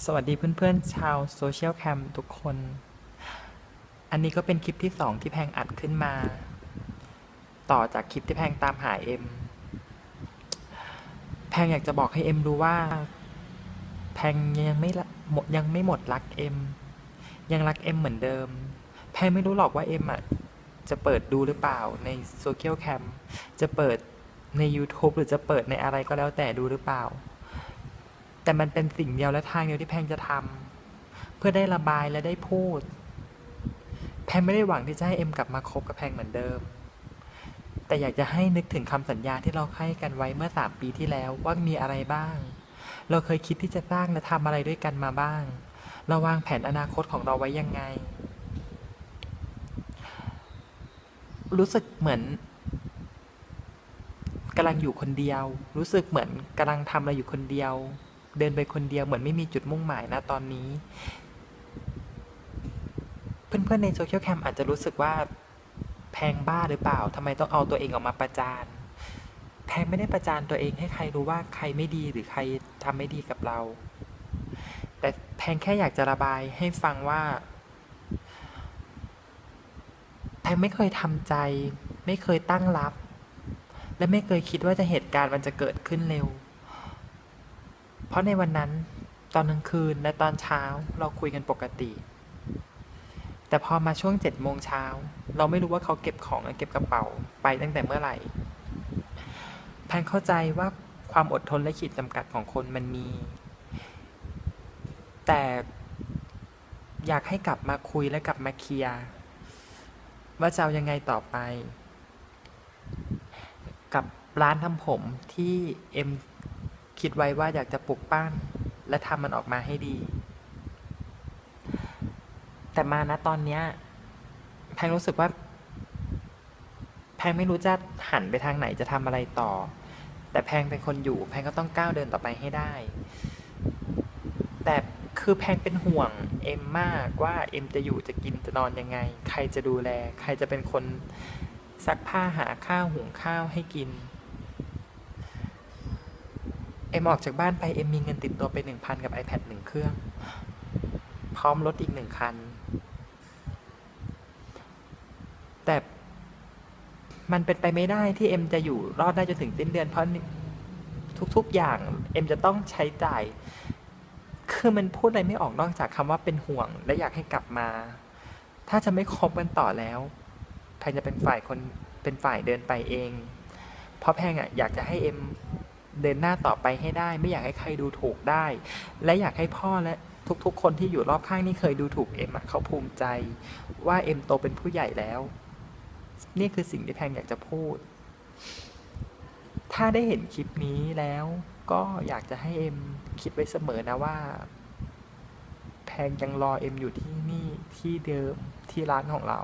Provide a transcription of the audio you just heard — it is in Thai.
สวัสดีเพื่อนๆ ชาวโซเชียลแคมทุกคน อันนี้ก็เป็นคลิปที่สองที่แพงอัดขึ้นมา ต่อจากคลิปที่แพงตามหาเอ็ม แพงอยากจะบอกให้เอ็มรู้ว่า แพงยังไม่ละหมดยังไม่หมดรักเอ็ม ยังรักเอ็มเหมือนเดิม แพงไม่รู้หรอกว่าเอ็มอะจะเปิดดูหรือเปล่าในโซเชียลแคมจะเปิดใน YouTube หรือจะเปิดในอะไรก็แล้วแต่ดูหรือเปล่า แต่มันเป็นสิ่งเดียวและทางเดียวที่แพงจะทำเพื่อได้ระบายและได้พูด แพงไม่ได้หวังที่จะให้เอ็มกลับมาคบกับแพงเหมือนเดิม แต่อยากจะให้นึกถึงคำสัญญาที่เราให้กันไว้เมื่อสามปีที่แล้วว่ามีอะไรบ้าง เราเคยคิดที่จะสร้างและทำอะไรด้วยกันมาบ้าง เราวางแผนอนาคตของเราไว้ยังไง รู้สึกเหมือนกำลังอยู่คนเดียว รู้สึกเหมือนกำลังทำอะไรอยู่คนเดียว เดินไปคนเดียวเหมือนไม่มีจุดมุ่งหมายนะตอนนี้ เพื่อนๆในโซเชียลแคมอาจจะรู้สึกว่าแพงบ้าหรือเปล่าทำไมต้องเอาตัวเองออกมาประจานแพงไม่ได้ประจานตัวเองให้ใครรู้ว่าใครไม่ดีหรือใครทำไม่ดีกับเรา แต่แพงแค่อยากจะระบายให้ฟังว่าแพงไม่เคยทำใจ ไม่เคยตั้งรับ และไม่เคยคิดว่าจะเหตุการณ์มันจะเกิดขึ้นเร็ว เพราะในวันนั้นตอนกลางคืนและตอนเช้าเราคุยกันปกติ แต่พอมาช่วงเจ็ดโมงเช้าเราไม่รู้ว่าเขาเก็บของและเก็บกระเป๋าไปตั้งแต่เมื่อไหร่ แพงเข้าใจว่าความอดทนและขีดจำกัดของคนมันมี แต่อยากให้กลับมาคุยและกลับมาเคลียร์ว่าจะเอายังไงต่อไป กับร้านทำผมที่เอ็ม คิดไว้ว่าอยากจะปลุกปั้น และทำมันออกมาให้ดี แต่มานะตอนเนี้ยแพงรู้สึกว่า แพงไม่รู้จะหันไปทางไหนจะทำอะไรต่อ แต่แพงเป็นคนอยู่ แพงก็ต้องก้าวเดินต่อไปให้ได้ แต่คือแพงเป็นห่วงเอ็มมากว่าเอ็มจะอยู่จะกินจะนอนยังไง ใครจะดูแล ใครจะเป็นคนซักผ้าหาข้าวหุงข้าวให้กิน เอ็มออกจากบ้านไปเอ็มมีเงินติดตัวไปหนึ่งพันกับ iPad หนึ่งเครื่อง พร้อมรถอีกหนึ่งคัน แต่มันเป็นไปไม่ได้ที่เอ็มจะอยู่รอดได้จนถึงสิ้นเดือน เพราะทุกๆอย่างเอ็มจะต้องใช้จ่าย คือมันพูดอะไรไม่ออกนอกจากคำว่าเป็นห่วง และอยากให้กลับมา ถ้าจะไม่คบกันต่อแล้วแพงจะเป็นฝ่ายคนเป็นฝ่ายเดินไปเอง เพราะแพงอะอยากจะให้เอ็ม เดินหน้าต่อไปให้ได้ ไม่อยากให้ใครดูถูกได้ และอยากให้พ่อและทุกๆ คนที่อยู่รอบข้างนี่เคยดูถูกเอ็มเขาภูมิใจ ว่าเอ็มโตเป็นผู้ใหญ่แล้ว นี่คือสิ่งที่แพงอยากจะพูด ถ้าได้เห็นคลิปนี้แล้วก็อยากจะให้เอ็มคิดไว้เสมอนะว่า แพงยังรอเอ็มอยู่ที่นี่ที่เดิมที่ร้านของเรา